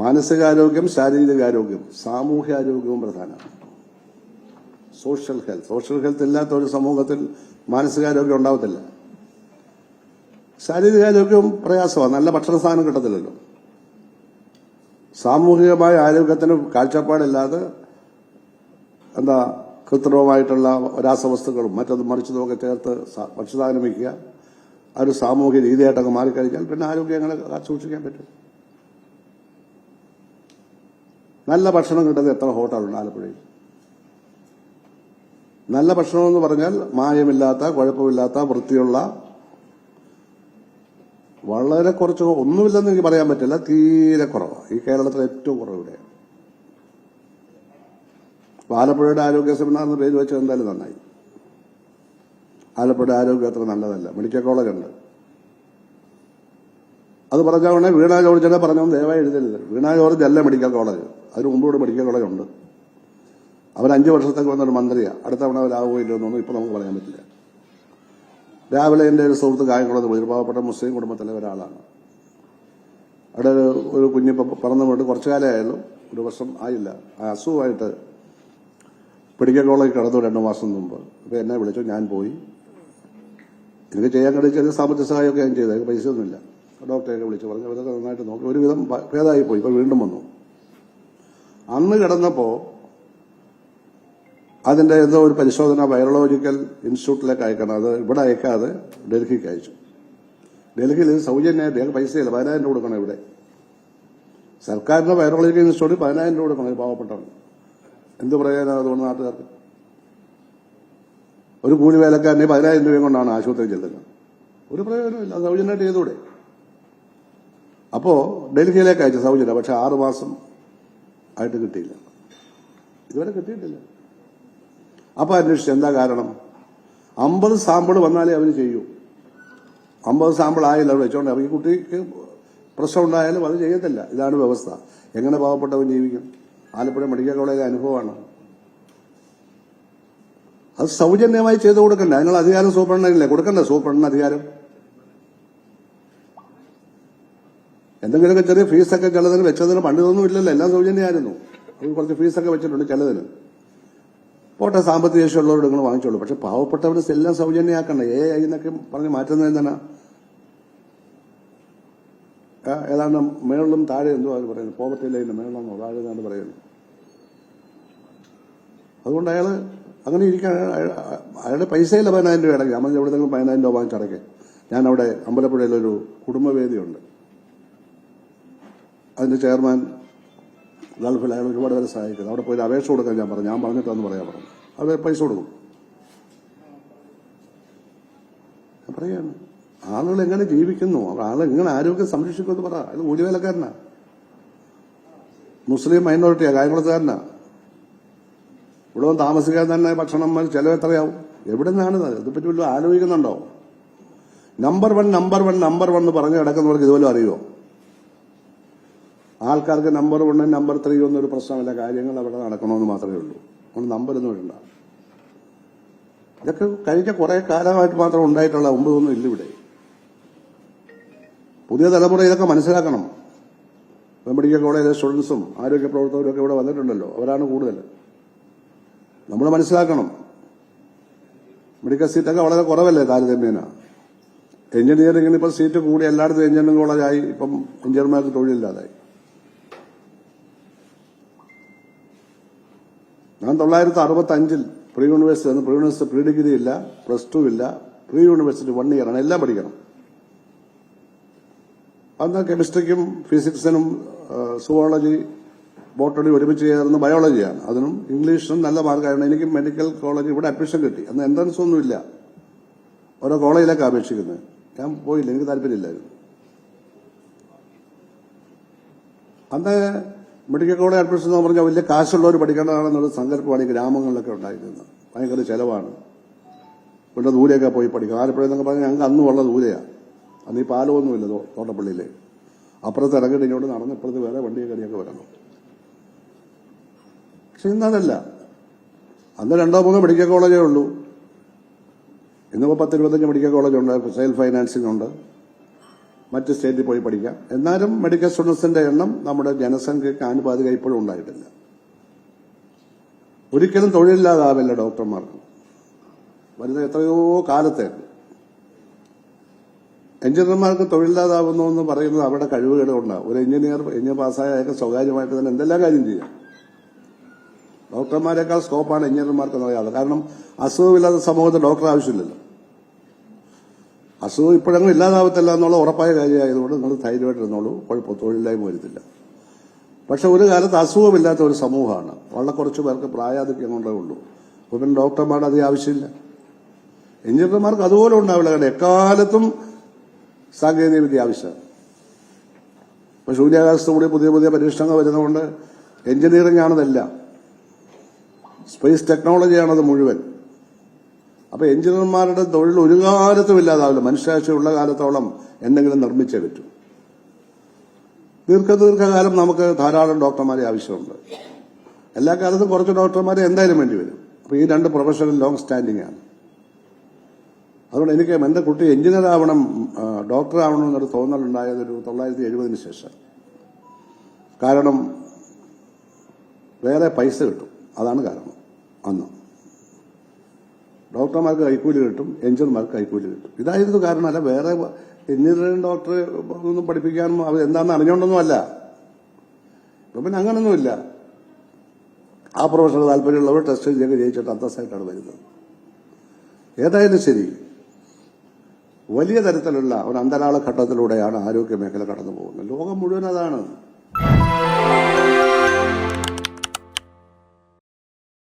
മാനസികാരോഗ്യം ശാരീരികാരോഗ്യം സാമൂഹ്യാരോഗ്യവും പ്രധാനമാണ്. Social health. Social health ഇല്ലാത്ത ഒരു സമൂഹത്തിൽ മാനസികാരോഗ്യം ഉണ്ടാവത്തില്ല. ശാരീരികാരോഗ്യവും പ്രയാസമാണ്. നല്ല ഭക്ഷണ സാധനം കിട്ടത്തില്ലല്ലോ. സാമൂഹികമായ ആരോഗ്യത്തിന് കാഴ്ചപ്പാടില്ലാതെ എന്താ കൃത്രിമമായിട്ടുള്ള രാസവസ്തുക്കളും മറ്റത് മറിച്ചതുമൊക്കെ ചേർത്ത് ഭക്ഷ്യസാധനം വയ്ക്കുക. ആ ഒരു സാമൂഹിക രീതിയായിട്ടൊക്കെ മാറിക്കഴിഞ്ഞാൽ പിന്നെ ആരോഗ്യം എങ്ങനെ കാത്ത് സൂക്ഷിക്കാൻ പറ്റും. നല്ല ഭക്ഷണം കിട്ടുന്നത് എത്ര ഹോട്ടലുണ്ട് ആലപ്പുഴയിൽ? നല്ല ഭക്ഷണം എന്ന് പറഞ്ഞാൽ മായമില്ലാത്ത കുഴപ്പമില്ലാത്ത വൃത്തിയുള്ള വളരെ കുറച്ച് ഒന്നുമില്ലെന്ന് എനിക്ക് പറയാൻ പറ്റില്ല തീരെ കുറവാണ് ഈ കേരളത്തിലെ ഏറ്റവും കുറവ് ഇവിടെയാണ്. ആലപ്പുഴയുടെ ആരോഗ്യ സെമിനാർ എന്ന പേര് വെച്ചത് എന്തായാലും നന്നായി. ആലപ്പുഴയുടെ ആരോഗ്യം അത്ര നല്ലതല്ല. മെഡിക്കൽ കോളേജ് ഉണ്ട്. അത് പറഞ്ഞ ഉടനെ വീണ ജോർജിനെ പറഞ്ഞു ദയവായി എഴുതരുത്. വീണ ജോർജ് അല്ല മെഡിക്കൽ കോളേജ്. അതിന് മുമ്പ് ഇവിടെ മെഡിക്കൽ കോളേജ് ഉണ്ട്. അവൻ അഞ്ച് വർഷത്തേക്ക് വന്നൊരു മന്ത്രിയാണ് അടുത്ത തവണ അവരാവുകയോ ഇല്ലയോ എന്നൊന്നും ഇപ്പം നമുക്ക് പറയാൻ പറ്റില്ല. രാവിലെ എന്റെ ഒരു സുഹൃത്ത് കായംകുളത്ത് പോയി. പാവപ്പെട്ട മുസ്ലിം കുടുംബത്തിലെ ഒരാളാണ്. അവിടെ ഒരു- ഒരു കുഞ്ഞിപ്പം പറന്നു പോയിട്ട് കുറച്ചു കാലമായാലും ഒരു വർഷം ആയില്ല. ആ അസുഖമായിട്ട് മെഡിക്കൽ കോളേജ് കടന്നു രണ്ടു മാസം മുമ്പ്. അപ്പോൾ എന്നെ വിളിച്ചു. ഞാൻ പോയി. എനിക്ക് ചെയ്യാൻ കഴിയും ചെറിയ സാമ്പത്തിക സഹായമൊക്കെ ഞാൻ ചെയ്തു. പൈസ ഒന്നുമില്ല ഡോക്ടറെ വിളിച്ചു. പറഞ്ഞു അവരൊക്കെ നന്നായിട്ട് നോക്കി. ഒരുവിധം ഭേദമായി പോയി ഇപ്പോൾ വീണ്ടും വന്നു. അന്ന് കിടന്നപ്പോ അതിന്റെ എന്തോ ഒരു പരിശോധന വൈറോളജിക്കൽ ഇൻസ്റ്റിറ്റ്യൂട്ടിലേക്ക് അയക്കണം. അത് ഇവിടെ അയക്കാതെ ഡൽഹിക്ക് അയച്ചു. ഡൽഹിയിൽ സൗജന്യ സൗജന്യമായിട്ട് പൈസയില്ല പതിനായിരം രൂപ കൊടുക്കണം ഇവിടെ. സർക്കാരിന്റെ വൈറോളജിക്കൽ ഇൻസ്റ്റിറ്റ്യൂട്ടിൽ പതിനായിരം രൂപ കൊടുക്കണം പാവപ്പെട്ടവൻ എന്ത് പ്രയോജനം അതുകൊണ്ട് നാട്ടുകാർക്ക്? ഒരു കൂലി വേലക്കാരനെ പതിനായിരം രൂപയും കൊണ്ടാണ് ആശുപത്രി ചെല്ലുന്നത്. ഒരു പ്രയോജനമില്ല സൗജന്യമായിട്ട് ചെയ്തൂടെ അപ്പോ ഡൽഹിയിലേക്ക് അയച്ചു സൗജന്യ. പക്ഷെ ആറു മാസം ആയിട്ട് കിട്ടിയില്ല. ഇതുവരെ കിട്ടിയിട്ടില്ല. അപ്പൊ അന്വേഷിച്ചു എന്താ കാരണം? അമ്പത് സാമ്പിൾ വന്നാലേ അവർ ചെയ്യൂ. അമ്പത് സാമ്പിൾ ആയില്ല അവിടെ വെച്ചോണ്ട്. ഈ കുട്ടിക്ക് പ്രശ്നം ഉണ്ടായാലും അത് ചെയ്യത്തില്ല. ഇതാണ് വ്യവസ്ഥ. എങ്ങനെ പാവപ്പെട്ടവൻ ജീവിക്കും? ആലപ്പുഴ മെഡിക്കൽ കോളേജ് അനുഭവമാണ്. അത് സൗജന്യമായി ചെയ്തു കൊടുക്കണ്ടേ. അതിനുള്ള അധികാരം സൂപ്രണ്ടല്ലേ കൊടുക്കണ്ടേ സൂപ്രണ്ടിന് അധികാരം. എന്തെങ്കിലുമൊക്കെ ചെറിയ ഫീസൊക്കെ ചിലതിന് വെച്ചതിന് പണ്ടിതൊന്നും ഇല്ലല്ലോ. എല്ലാം സൗജന്യമായിരുന്നു അപ്പോൾ കുറച്ച് ഫീസൊക്കെ വെച്ചിട്ടുണ്ട് ചിലതിന്. പോട്ടെ സാമ്പത്തിക ശേഷിയുള്ളവരോട് നിങ്ങൾ വാങ്ങിച്ചോളൂ. പക്ഷെ പാവപ്പെട്ടവർ എല്ലാം സൗജന്യമാക്കണ്ടേ ഏ ഐ എന്നൊക്കെ പറഞ്ഞ് മാറ്റുന്നത് എന്താണ് ഏതാണ്ട് മേളിലും താഴെ എന്തോ അവർ പറയുന്നത് പോവർട്ടി ലൈനിന് മേളിലെന്നോ? താഴെ എന്നാണ് പറയുന്നത് അതുകൊണ്ട് അയാൾ അങ്ങനെ ഇരിക്കാൻ അയാളുടെ പൈസയില്ല പതിനായിരം രൂപ അടയ്ക്കും നമ്മൾ എവിടെ നിങ്ങൾ പതിനായിരം രൂപ വാങ്ങിച്ചടക്കെ ഞാൻ അവിടെ അമ്പലപ്പുഴയിലൊരു കുടുംബവേദിയുണ്ട്. അതിന്റെ ചെയർമാൻ ഗൾഫിൽ അയാൾ ഒരുപാട് പേരെ സഹായിക്കുന്നത് അവിടെ പോയി അപേക്ഷ കൊടുക്കാൻ ഞാൻ പറഞ്ഞു. ഞാൻ പറഞ്ഞിട്ടാന്ന് പറയാൻ പറഞ്ഞു. അവർ പൈസ കൊടുക്കും. പറയാണ് ആളുകൾ എങ്ങനെ ജീവിക്കുന്നു? ആളുകൾ എങ്ങനെ ആരോഗ്യം സംരക്ഷിക്കുമെന്ന് പറ. അയാൾ കൂലിവേലക്കാരനാ മുസ്ലിം മൈനോറിറ്റിയാ കായംകുളത്തുകാരനാ ഇവിടെ താമസിക്കാൻ തന്നെ ഭക്ഷണം ചെലവ് എത്രയാവും? എവിടെ നിന്നാണ് ഇതിനെപ്പറ്റി വല്ലതും ആലോചിക്കുന്നുണ്ടോ? Number one number one number one എന്ന് പറഞ്ഞ് കിടക്കുന്നവർക്ക് ഇതുപോലും അറിയുമോ ആൾക്കാർക്ക് നമ്പർ വൺ നമ്പർ ത്രീ ഒന്നും ഒരു പ്രശ്നമല്ല. കാര്യങ്ങൾ അവിടെ നടക്കണമെന്ന് മാത്രമേ ഉള്ളൂ. അതുകൊണ്ട് നമ്പർ ഒന്നും ഇടണ്ട ഇതൊക്കെ കഴിഞ്ഞ കുറെ കാലമായിട്ട് മാത്രം ഉണ്ടായിട്ടുള്ള ഒമ്പതൊന്നും ഇല്ല ഇവിടെ. പുതിയ തലമുറ ഇതൊക്കെ മനസ്സിലാക്കണം. മെഡിക്കൽ കോളേജിലെ സ്റ്റുഡൻസും ആരോഗ്യ പ്രവർത്തകരും ഒക്കെ ഇവിടെ വന്നിട്ടുണ്ടല്ലോ. അവരാണ് കൂടുതൽ. നമ്മൾ മനസ്സിലാക്കണം. മെഡിക്കൽ സീറ്റൊക്കെ വളരെ കുറവല്ലേ താരതമ്യേന? എഞ്ചിനീയറിംഗിന് ഇപ്പം സീറ്റ് കൂടി എല്ലായിടത്തും എഞ്ചിനീയറിംഗ് കോളേജായി. ഇപ്പം എഞ്ചിനീയർമാർക്ക് തൊഴിലില്ലാതായി. ഞാൻ തൊള്ളായിരത്തി അറുപത്തി അഞ്ചിൽ പ്രീ യൂണിവേഴ്സിറ്റി അന്ന് പ്രീ യൂണിവേഴ്സിറ്റി പ്രീ ഡിഗ്രി ഇല്ല പ്ലസ് ടു ഇല്ല. പ്രീ യൂണിവേഴ്സിറ്റി വൺ ഇയർ ആണ്. എല്ലാം പഠിക്കണം. അന്ന് കെമിസ്ട്രിക്കും ഫിസിക്സിനും സുവോളജി ബോട്ടണി ഒരുമിച്ച് ചേർന്ന് ബയോളജിയാണ്. അതിനും ഇംഗ്ലീഷിനും നല്ല മാർക്കായിരുന്നു എനിക്ക് മെഡിക്കൽ കോളേജ് ഇവിടെ അഡ്മിഷൻ കിട്ടി. അന്ന് എൻട്രൻസ് ഒന്നുമില്ല ഓരോ കോളേജിലേക്ക് അപേക്ഷിക്കുന്നത്. ഞാൻ പോയില്ല. എനിക്ക് താല്പര്യമില്ലായിരുന്നു. അന്ന് മെഡിക്കൽ കോളേജ് അഡ്മിഷൻ എന്ന് പറഞ്ഞാൽ വലിയ കാശുള്ളവർ പഠിക്കേണ്ടതാണെന്നുള്ള സങ്കല്പമാണ് ഈ ഗ്രാമങ്ങളിലൊക്കെ ഉണ്ടായിരുന്നത്. ഭയങ്കര ചെലവാണ്. ഇവിടെ ദൂരെയൊക്കെ പോയി പഠിക്കും ആലപ്പുഴ എന്നൊക്കെ പറഞ്ഞാൽ ഞങ്ങൾക്ക് അന്നും ഉള്ള ദൂരെയാണ്. അന്ന് ഈ പാലമൊന്നുമില്ല തോട്ടപ്പള്ളിയിലെ. അപ്പുറത്ത് ഇറങ്ങിയിട്ട് ഇങ്ങോട്ട് നടന്ന് ഇപ്പുറത്ത് വേറെ വണ്ടിയെ കടിയൊക്കെ വരണം. പക്ഷെ ഇന്നതല്ല അന്ന് രണ്ടോ മൂന്നോ മെഡിക്കൽ കോളേജേ ഉള്ളൂ. ഇന്നിപ്പോൾ പത്ത് ഇരുപത്തഞ്ച് മെഡിക്കൽ കോളേജുണ്ട്. സെയിൽ ഫൈനാൻസിംഗ് ഉണ്ട് മറ്റ് സ്റ്റേറ്റിൽ പോയി പഠിക്കാം. എന്നാലും മെഡിക്കൽ സ്റ്റുഡൻസിന്റെ എണ്ണം നമ്മുടെ ജനസംഖ്യയ്ക്ക് ആനുപാതിക ഇപ്പോഴും ഉണ്ടായിട്ടില്ല. ഒരിക്കലും തൊഴിലില്ലാതാവില്ല ഡോക്ടർമാർക്ക്. വരുന്ന എത്രയോ കാലത്തെ എഞ്ചിനീയർമാർക്ക് തൊഴിലില്ലാതാവുന്നു എന്ന് പറയുന്നത് അവരുടെ കഴിവുകേട് കൊണ്ടാണ് ഒരു എഞ്ചിനീയർ എഞ്ചിനീയർ പാസ്സായ അയാൾക്ക് സ്വകാര്യമായിട്ട് തന്നെ എന്തെല്ലാം കാര്യം ചെയ്യാം? ഡോക്ടർമാരെക്കാൾ സ്കോപ്പാണ് എഞ്ചിനീയർമാർക്ക് എന്ന് പറയാറ് കാരണം അസുഖമില്ലാത്ത സമൂഹത്തിൽ ഡോക്ടർ ആവശ്യമില്ലല്ലോ. അസുഖം ഇപ്പോഴങ്ങ് ഇല്ലാതാവത്തില്ല എന്നുള്ള ഉറപ്പായ കാര്യമായതുകൊണ്ട് നിങ്ങൾ ധൈര്യമായിട്ടിരുന്നോളൂ. കുഴപ്പം തൊഴിലില്ലായ്മ വരുത്തില്ല. പക്ഷെ ഒരു കാലത്ത് അസുഖമില്ലാത്ത ഒരു സമൂഹമാണ്. വളരെ കുറച്ച് പേർക്ക് പ്രായാധിക്യം കൊണ്ടേ ഉള്ളൂ. അപ്പൊ പിന്നെ ഡോക്ടർമാരുടെ അധികം ആവശ്യമില്ല. എഞ്ചിനീയർമാർക്ക് അതുപോലെ ഉണ്ടാവില്ല. കാരണം എക്കാലത്തും സാങ്കേതിക വിദ്യ ആവശ്യമാണ്. ഇപ്പൊ ശൂന്യാകാശത്ത് കൂടി പുതിയ പുതിയ പരീക്ഷണങ്ങൾ വരുന്നതുകൊണ്ട് എഞ്ചിനീയറിംഗ് ആണതല്ല. സ്പേസ് ടെക്നോളജിയാണത് മുഴുവൻ. അപ്പൊ എഞ്ചിനീയർമാരുടെ തൊഴിൽ ഒരു കാലത്തും ഇല്ലാതാവില്ല. മനുഷ്യരാശിയുള്ള കാലത്തോളം എന്തെങ്കിലും നിർമ്മിച്ചേ പറ്റൂ. ദീർഘ ദീർഘകാലം നമുക്ക് ധാരാളം ഡോക്ടർമാരെ ആവശ്യമുണ്ട്. എല്ലാ കാലത്തും കുറച്ച് ഡോക്ടർമാരെ എന്തായാലും വേണ്ടി വരും. അപ്പൊ ഈ രണ്ട് പ്രൊഫഷണൽ ലോങ് സ്റ്റാൻഡിംഗ് ആണ്. അതുകൊണ്ട് എനിക്ക് എന്റെ കുട്ടി എഞ്ചിനീയർ ആവണം ഡോക്ടർ ആവണം എന്നൊരു തോന്നലുണ്ടായത് ഒരു തൊള്ളായിരത്തി എഴുപതിന് ശേഷം. കാരണം വേറെ പൈസ കിട്ടും. അതാണ് കാരണം. അന്ന്. ഡോക്ടർമാർക്ക് കൈക്കൂലി കിട്ടും എഞ്ചിനീയർമാർക്ക് കൈക്കൂലി കിട്ടും. ഇതായിരുന്നു കാരണം അല്ല വേറെ എഞ്ചിനീയറിംഗ് ഡോക്ടറെ ഒന്നും പഠിപ്പിക്കാനും അവർ എന്താണെന്ന് അറിഞ്ഞോണ്ടൊന്നുമല്ല. ഇപ്പൊ പിന്നെ അങ്ങനൊന്നുമില്ല. ആ പ്രൊഫഷണൽ താല്പര്യമുള്ളവർ ടെസ്റ്റ് ചെയ്തൊക്കെ ജയിച്ചിട്ട് അന്തസ്സായിട്ടാണ് വരുന്നത്. ഏതായാലും ശരി വലിയ തരത്തിലുള്ള ഒരു അന്തരാള ഘട്ടത്തിലൂടെയാണ് ആരോഗ്യ മേഖല കടന്നു പോകുന്നത് ലോകം മുഴുവൻ അതാണ്.